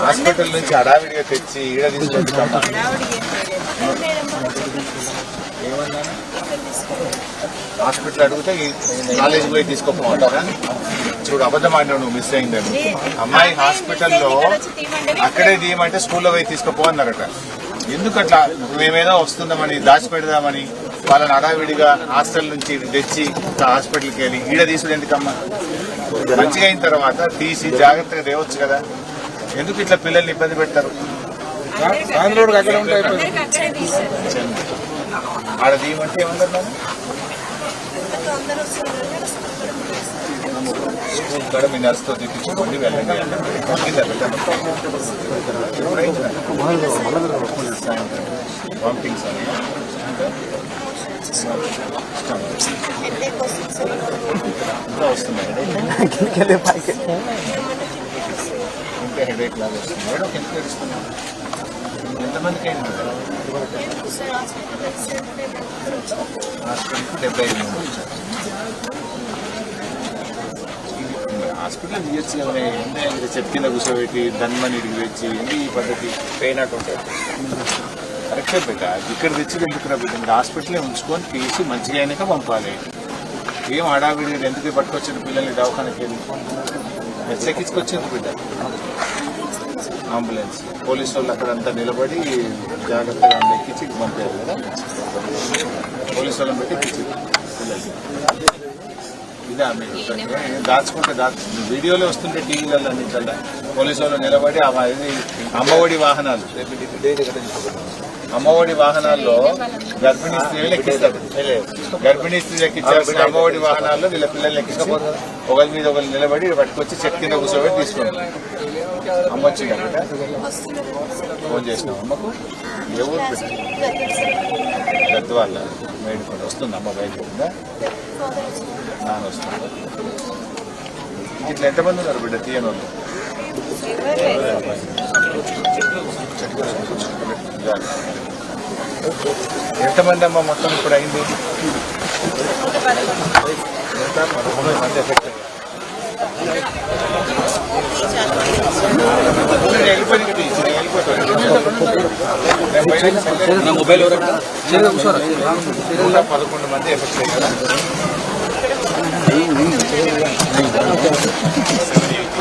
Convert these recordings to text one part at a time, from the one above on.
Hospital నుంచి హడావిడిగా తెచ్చి ఈడ హాస్పిటల్ అడిగితే కాలేజీ పోయి తీసుకోపోమంటారా? చూడు అబద్ధం ఆడినావు నువ్వు మిస్ అయిందని. అమ్మాయి హాస్పిటల్లో అక్కడే తీయమంటే స్కూల్లో పోయి తీసుకుపో అన్నారట. ఎందుకు అట్లా మేమేదో వస్తుందామని దాచిపెడదామని వాళ్ళని హడావిడిగా హాస్టల్ నుంచి తెచ్చి హాస్పిటల్కి వెళ్ళి ఈడ తీసుడు ఎందుకమ్మా? మంచిగా అయిన తర్వాత తీసి జాగ్రత్తగా తేవచ్చు కదా. ఎందుకు ఇట్లా పిల్లల్ని ఇబ్బంది పెడతారు? ఆంధ్రోడ్ అక్కడ ఉంటే ఆడ తీయమంటే ఏమన్నారు స్కూల్ కూడా మీ నర్స్తో తెప్పించుకోండి వెళ్ళండి కింద పెట్టండి. ఎప్పుడైంది నాన్న? సాయంత్రం. వామిటింగ్స్ అని హెడ్ఏక్ ఇంకా హెడేక్ లాగా వస్తుంది మేడం ఎంతమందికి అయింది హాస్పిటల్ హాస్పిటల్కి డెబ్బై ఐదు మంది వచ్చారు హాస్పిటల్ తీయచ్చు కదా ఏంటి కింద కూర్చోబెట్టి దన్మని ఇడికి తెచ్చి ఏంటి ఈ పద్ధతి పెయిన్ అట్ ఉంటుంది కరెక్టే బిడ్డ ఇక్కడ తెచ్చి ఎందుకురా బిడ్డ మీరు హాస్పిటలే ఉంచుకొని తీసి మంచిగా అయినాక పంపాలి ఏం హడావిడి ఎందుకు పట్టుకొచ్చిన పిల్లల్ని దవాఖానకి వెళ్ళి? ఎక్కించుకొచ్చింది బిడ్డ అంబులెన్స్. పోలీసు వాళ్ళు అక్కడంతా నిలబడి జాగ్రత్తగా ఎక్కించి పంపారు కదా. పోలీసు వాళ్ళని పెట్టి ఎక్కించి ఇదా మీరు దాచుకుంటే దాచు వీడియోలో వస్తుంటే టీవీలలో అన్నించల్లా పోలీసు వాళ్ళు నిలబడి ఆ ఇది అమ్మఒడి వాహనాలు. అమ్మఒడి వాహనాల్లో గర్భిణీ స్త్రీలు ఎక్కిస్తారు గర్భిణీ స్త్రీలు ఎక్కించాల్సిన అమ్మఒడి వాహనాల్లో వీళ్ళ పిల్లల్ని ఎక్కించి ఒకరి మీద ఒకరు నిలబడి పట్టుకొచ్చి చెట్టు కింద కూర్చోబెట్టి తీసుకుంటారు అమ్మ వచ్చింది అక్కడ. ఫోన్ చేసినాం అమ్మకు? ఏ ఊరు పెట్టి గద్వాల మేడుకుంట వస్తుంది అమ్మ బయలుదేరిందా నాన్న వస్తుంది ఇట్లా ఎంతమంది ఉన్నారు బిడ్డ? తీయని వాళ్ళు ఎంతమంది అమ్మ మొత్తం ఇప్పుడు అయింది ఎఫెక్ట్ పదకొండు మంది ఎఫెక్ట్ అయ్యారు.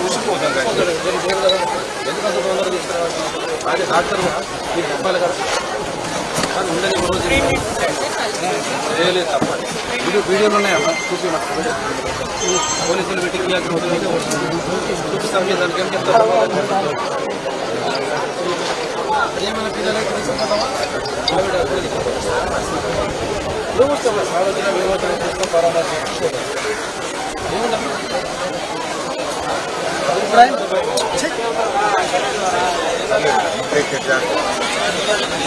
చూసిపోతాం వెళ్ళిపోతుంది. డెబ్బై నిమిషాలు మొబైల్ కూర్చోరా నూట డాక్టర్ మీకు చెప్పాలి కదా కానీ ఉండని రోజు చేయలేదు తప్పదు వీడియో వీడియోలు ఉన్నాయమ్మా చూసి పోలీసులు పెట్టి చూపిస్తాం మీరు దానికి ఏం చెప్తారు అదేమన్నా పిల్లలకి తీసుకుంటామా ఆవిడ చూస్తామా సార్వజన విమోచన చేస్తాం పరామర్శ ఏముందమ్మా Frank. Sí.